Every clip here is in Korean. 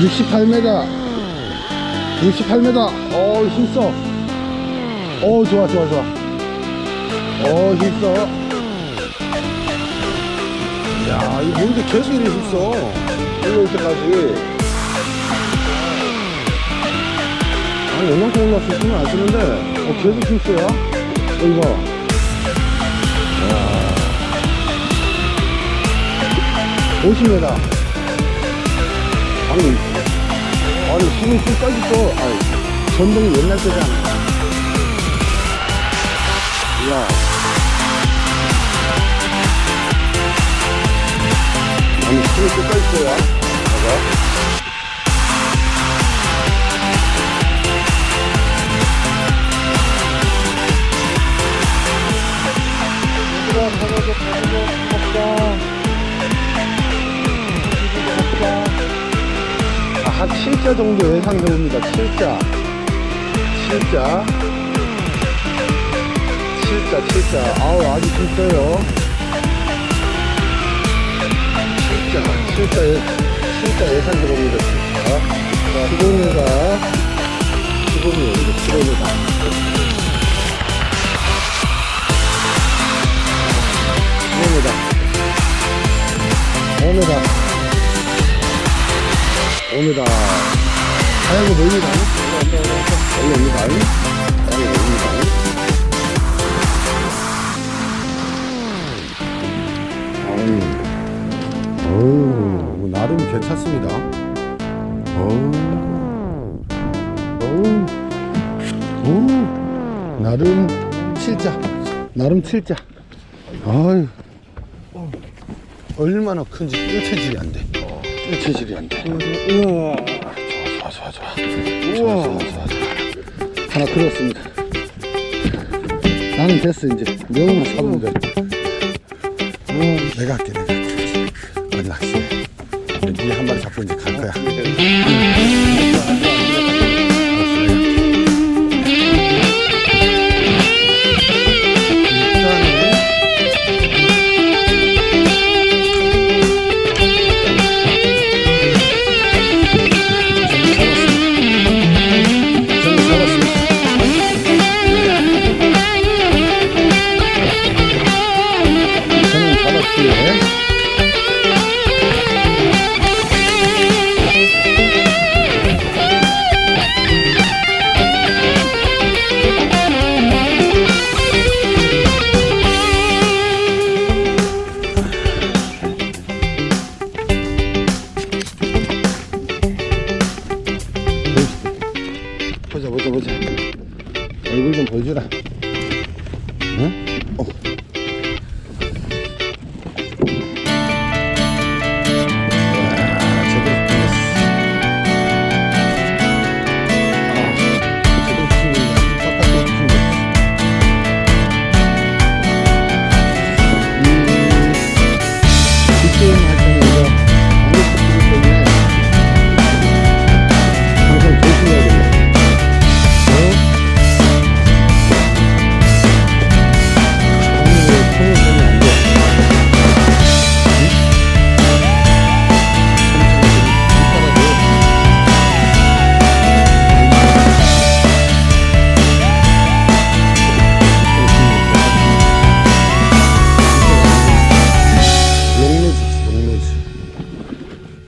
68m 68m 어 힘써 어 좋아 좋아 좋아. 어 힘써 야 이거 뭔데 계속 이래 힘써 올라올 때까지. 아니 얼만큼 올랐을지는 아시는데 어 계속 힘써야? 어 이거. 와 50m 아니 아니 숨이 끝까지 또 아니 전동이 옛날 때잖아. 야. 아니 숨이 끝까지 떠야 봐봐. 얘들아 7자 정도 예상해 봅니다. 7자. 7자. 7자, 7자. 아우, 아주 진짜요. 7자, 7자, 예, 7자 예상해 봅니다. 7자. 자, 기본이가, 기본이 기본이다. 기본이다. 오늘다. 하얀 거 보입니다. 여기 옵니다. 여기 옵니다. 어우, 나름 괜찮습니다. 어우, 어우, 어우, 나름 칠자. 나름 칠자. 아유, 얼마나 큰지 뜰채질이 안 돼. 뜰채질이 안 돼. 우와. 좋아, 좋아, 좋아, 좋아. 우와. 좋아, 좋아, 좋아. 하나 들었습니다. 나는 됐어, 이제. 명만 잡으면 돼. 어, 내가 할게, 내가 할게. 어디 낚시? 니한 마리 잡고 이제 갈 거야. 보자 보자 얼굴 좀 보여주라 응?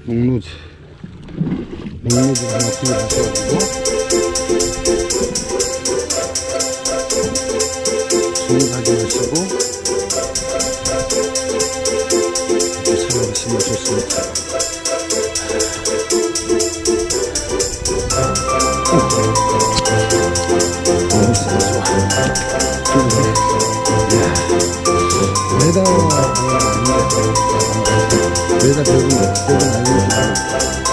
녹로즈. 녹로즈 하나 구입하셔가지고 주문하지 마시고 이렇게 사용하시면 좋습니다. 너무 좋아, 좋아. 매 다 매다 벽은 벽은 알려주고